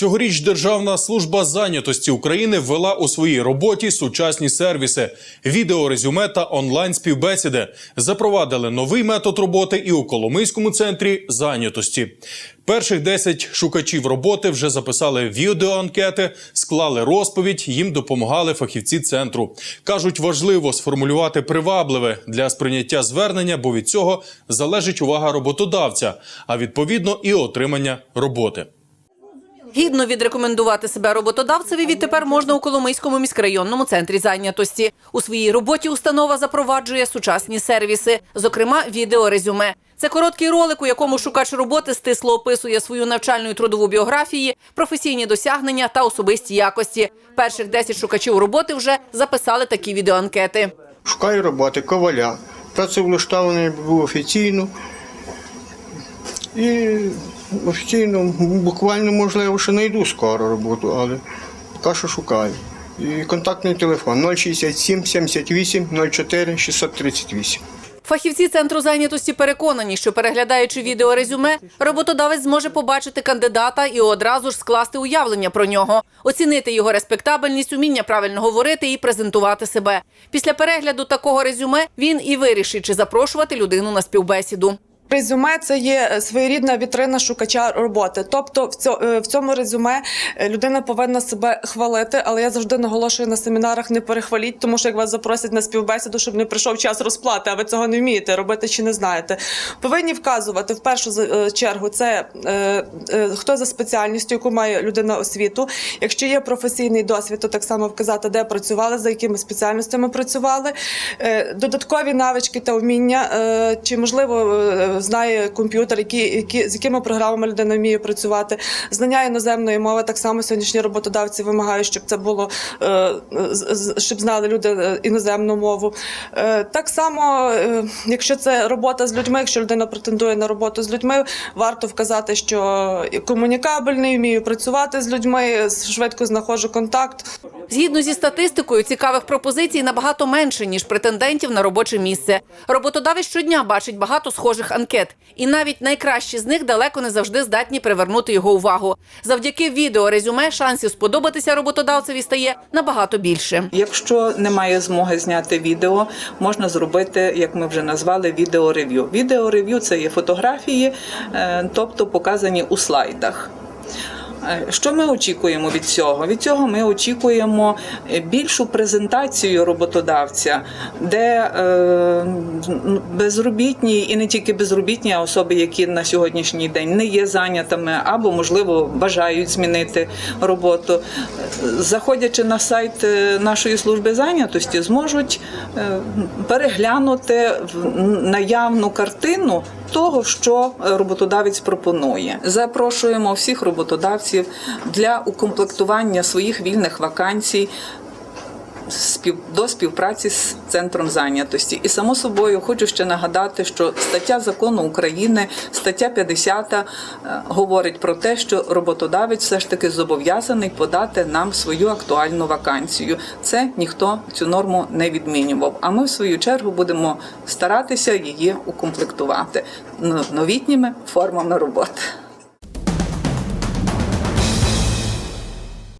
Цьогоріч Державна служба зайнятості України ввела у своїй роботі сучасні сервіси, відеорезюме та онлайн співбесіди. Запровадили новий метод роботи і у Коломийському центрі зайнятості. Перших 10 шукачів роботи вже записали відеоанкети, склали розповідь. Їм допомагали фахівці центру. кажуть, важливо сформулювати привабливе для сприйняття звернення, бо від цього залежить увага роботодавця, а відповідно і отримання роботи. Гідно відрекомендувати себе роботодавцеві відтепер можна у Коломийському міськрайонному центрі зайнятості. У своїй роботі установа запроваджує сучасні сервіси, зокрема відеорезюме. Це короткий ролик, у якому шукач роботи стисло описує свою навчальну і трудову біографії, професійні досягнення та особисті якості. Перших 10 шукачів роботи вже записали такі відеоанкети. Шукаю роботи, коваля. Працевлаштований був офіційно. І офіційно, буквально, можливо, ще знайду скоро роботу, але поки що шукаю. І контактний телефон 067 78 04 638. Фахівці центру зайнятості переконані, що переглядаючи відеорезюме, роботодавець зможе побачити кандидата і одразу ж скласти уявлення про нього, оцінити його респектабельність, уміння правильно говорити і презентувати себе. Після перегляду такого резюме він і вирішить, чи запрошувати людину на співбесіду. Резюме це є своєрідна вітрина шукача роботи. Тобто, в е, цьому резюме е, людина повинна себе хвалити, але я завжди наголошую на семінарах не перехваліть, тому що як вас запросять на співбесіду, щоб не прийшов час розплати, а ви цього не вмієте робити чи не знаєте. Повинні вказувати в першу е, чергу це е, е, хто за спеціальністю, яку має людина освіту. Якщо є професійний досвід, то так само вказати, де працювали, за якими спеціальностями працювали. Е, Додаткові навички та вміння, е, чи можливо е, знає комп'ютер, які, які з якими програмами людина вміє працювати. Знання іноземної мови так само сьогоднішні роботодавці вимагають, щоб це було е, щоб знали люди е, іноземну мову. Е, Так само, якщо це робота з людьми, якщо людина претендує на роботу з людьми, варто вказати, що комунікабельний, вмію працювати з людьми, швидко знаходжу контакт. Згідно зі статистикою, цікавих пропозицій набагато менше ніж претендентів на робоче місце. Роботодавець щодня бачить багато схожих анкет, і навіть найкращі з них далеко не завжди здатні привернути його увагу. Завдяки відеорезюме шансів сподобатися роботодавцеві стає набагато більше. Якщо немає змоги зняти відео, можна зробити, як ми вже назвали, відеорев'ю. Відеорев'ю це є фотографії, е, тобто показані у слайдах. Е, Що ми очікуємо від цього? Від цього ми очікуємо е, більшу презентацію роботодавця, де е, безробітні і не тільки безробітні, а особи, які на сьогоднішній день не є зайнятими або, можливо, бажають змінити роботу. Заходячи на сайт нашої служби зайнятості, зможуть переглянути наявну картину того, що роботодавець пропонує. Запрошуємо всіх роботодавців для укомплектування своїх вільних вакансій до співпраці з центром зайнятості. І само собою хочу ще нагадати, що стаття закону України, стаття 50, е, говорить про те, що роботодавець все ж таки зобов'язаний подати нам свою актуальну вакансію. Це ніхто цю норму не відмінював. А ми в свою чергу будемо старатися її укомплектувати новітніми формами роботи.